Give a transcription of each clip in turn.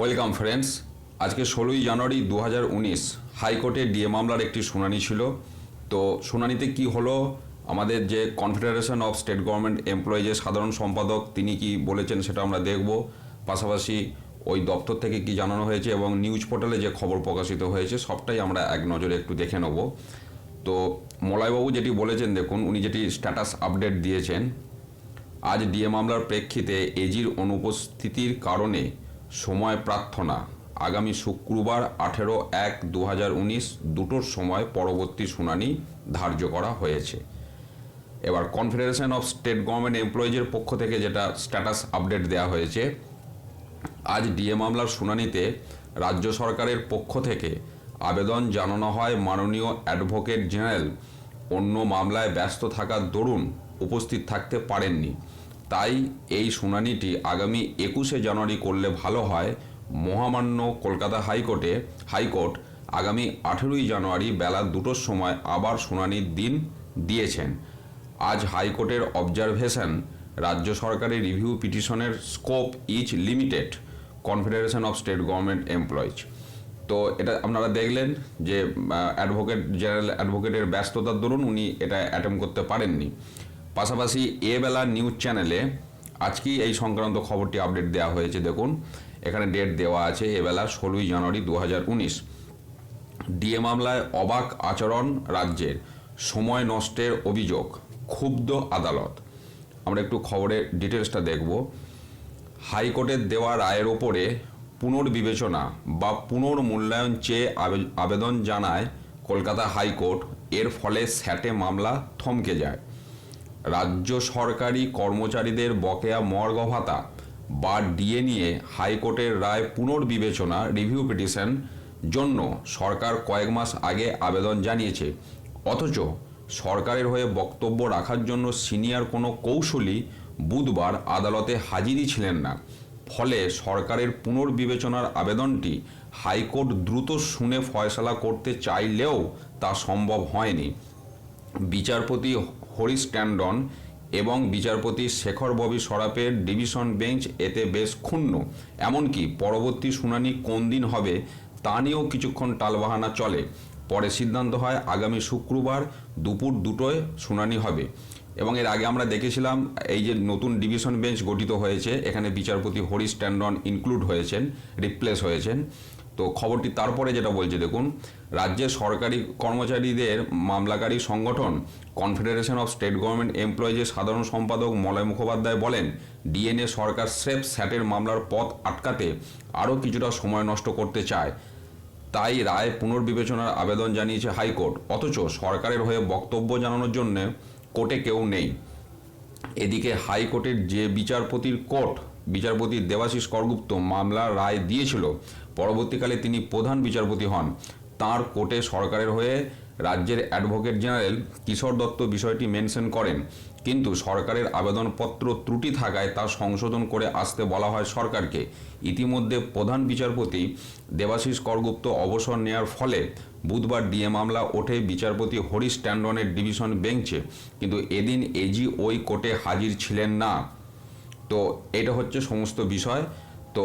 Welcome friends, আজকে ষোলোই জানুয়ারি দু হাজার উনিশ হাইকোর্টে ডিএ মামলার একটি শুনানি ছিল। তো শুনানিতে কি হলো? আমাদের যে কনফেডারেশন অফ স্টেট গভর্নমেন্ট এমপ্লয়িজের সাধারণ সম্পাদক, তিনি কি বলেছেন সেটা আমরা দেখব। পাশাপাশি ওই দপ্তর থেকে কি জানানো হয়েছে এবং নিউজ পোর্টালে যে খবর প্রকাশিত হয়েছে, সবটাই আমরা এক নজরে একটু দেখে নেব। তো মলয়বাবু যেটি বলেছেন, দেখুন, উনি যেটি স্ট্যাটাস আপডেট দিয়েছেন, আজ ডিএ মামলার প্রেক্ষিতে এজির অনুপস্থিতির কারণে সময় প্রার্থনা। আগামী শুক্রবার আঠেরো এক দু হাজার উনিশ দুটোর সময় পরবর্তী শুনানি ধার্য করা হয়েছে। এবার কনফেডারেশন অফ স্টেট গভর্নমেন্ট এমপ্লয়িজের পক্ষ থেকে যেটা স্ট্যাটাস আপডেট দেওয়া হয়েছে, আজ ডিএ মামলার শুনানিতে রাজ্য সরকারের পক্ষ থেকে আবেদন জানানো হয় মাননীয় অ্যাডভোকেট জেনারেল অন্য মামলায় ব্যস্ত থাকার দরুন উপস্থিত থাকতে পারেননি। তাই এই শুনানিটি আগামী একুশে জানুয়ারি করলে ভালো হয়। মহামান্য কলকাতা হাইকোর্টে, হাইকোর্ট আগামী আঠেরোই জানুয়ারি বেলা দুটোর সময় আবার শুনানির দিন দিয়েছেন। আজ হাইকোর্টের অবজারভেশন, রাজ্য সরকারের review পিটিশনের scope is limited, confederation of state government employees. তো এটা আপনারা দেখলেন যে অ্যাডভোকেট, জেনারেল অ্যাডভোকেটের ব্যস্ততার দরুন উনি এটা অ্যাটেম্প করতে পারেননি। পাশাপাশি এ বেলা নিউজ চ্যানেলে আজকেই এই সংক্রান্ত খবরটি আপডেট দেওয়া হয়েছে, দেখুন। এখানে ডেট দেওয়া আছে এবেলা ষোলোই জানুয়ারি দু ডিএ মামলায় অবাক আচরণ রাজ্যের, সময় নষ্টের অভিযোগ, ক্ষুব্ধ আদালত। আমরা একটু খবরের ডিটেলসটা দেখব। হাইকোর্টের দেওয়া রায়ের ওপরে পুনর্বিবেচনা বা পুনর্মূল্যায়ন চেয়ে আবে- আবেদন জানায় কলকাতা হাইকোর্ট। এর ফলে স্যাটে মামলা থমকে যায়। রাজ্য সরকারি কর্মচারীদের বকেয়া মর্গ ভাতা বা ডিএ নিয়ে হাইকোর্টের রায় পুনর্বিবেচনা রিভিউ পিটিশন জন্য সরকার কয়েক মাস আগে আবেদন জানিয়েছে। অথচ সরকারের হয়ে বক্তব্য রাখার জন্য সিনিয়র কোনো কৌশলী বুধবার আদালতে হাজিরই ছিলেন না। ফলে সরকারের পুনর্বিবেচনার আবেদনটি হাইকোর্ট দ্রুত শুনে ফয়সলা করতে চাইলেও তা সম্ভব হয়নি। বিচারপতি হরিশ ট্যান্ডন এবং বিচারপতি শেখর ববি সরাপের ডিভিশন বেঞ্চ এতে বেশ ক্ষুণ্ণ। এমনকি পরবর্তী শুনানি কোন দিন হবে তা নিয়েও কিছুক্ষণ টালবাহানা চলে। পরে সিদ্ধান্ত হয় আগামী শুক্রবার দুপুর দুটোয় শুনানি হবে। এবং এর আগে আমরা দেখেছিলাম এই যে নতুন ডিভিশন বেঞ্চ গঠিত হয়েছে, এখানে বিচারপতি হরিশ ট্যান্ডন ইনক্লুড হয়েছেন রিপ্লেস হয়েছেন। তো খবরটি তারপরে যেটা বলছে, দেখুন, রাজ্যের সরকারি কর্মচারীদের মামলাকারী সংগঠন কনফেডারেশন অফ স্টেট গভর্নমেন্ট এমপ্লয়িজের সাধারণ সম্পাদক মলয় মুখোপাধ্যায় বলেন, ডিএনএ সরকার স্রেফ স্যাটের মামলার পথ আটকাতে আরও কিছুটা সময় নষ্ট করতে চায়। তাই রায় পুনর্বিবেচনার আবেদন জানিয়েছে হাইকোর্ট। অথচ সরকারের হয়ে বক্তব্য জানানোর জন্য কোর্টে কেউ নেই। এদিকে হাইকোর্টের যে বিচারপতির কোর্ট বিচারপতি দেবাশিস করগুপ্ত মামলার রায় দিয়েছিল। পরবর্তীকালে তিনি প্রধান বিচারপতি হন। তার কোর্টে সরকারের হয়ে রাজ্যের অ্যাডভোকেট জেনারেল কিশোর দত্ত বিষয়টি মেনশন করেন। কিন্তু সরকারের আবেদনপত্র ত্রুটি থাকায় তা সংশোধন করে আসতে বলা হয় সরকারকে। ইতিমধ্যে প্রধান বিচারপতি দেবাশিস করগুপ্ত অবসর নেওয়ার ফলে বুধবার ডিএ মামলা ওঠে বিচারপতি হরিশ ট্যান্ডনের ডিভিশন বেঞ্চে। কিন্তু এদিন এজি ওই কোর্টে হাজির ছিলেন না। তো এটা হচ্ছে সমস্ত বিষয়। তো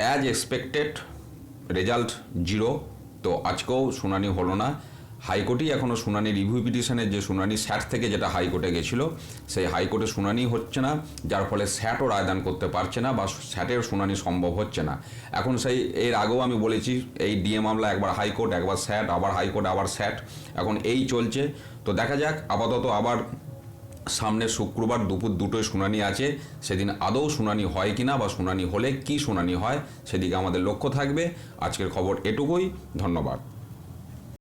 অ্যাজ এক্সপেক্টেড রেজাল্ট জিরো তো আজকেও শুনানি হলো না। হাইকোর্টেই এখনও শুনানি রিভিউ পিটিশনের যে শুনানি স্যাট থেকে যেটা হাইকোর্টে গেছিল, সেই হাইকোর্টে শুনানি হচ্ছে না, যার ফলে স্যাটও রায়দান করতে পারছে না বা স্যাটের শুনানি সম্ভব হচ্ছে না। এখন সেই এর আগেও আমি বলেছি, এই ডিএ মামলা একবার হাইকোর্ট, একবার স্যাট, আবার হাইকোর্ট, আবার স্যাট। এখন এই চলছে। তো দেখা যাক, আপাতত আবার সামনের শুক্রবার দুপুর দুটোয় শুনানি আছে। সেদিন আদৌ শুনানি হয় কিনা বা শুনানি হলে কি শুনানি হয়, সেদিকে আমাদের লক্ষ্য থাকবে। আজকের খবর এটুকুই। ধন্যবাদ।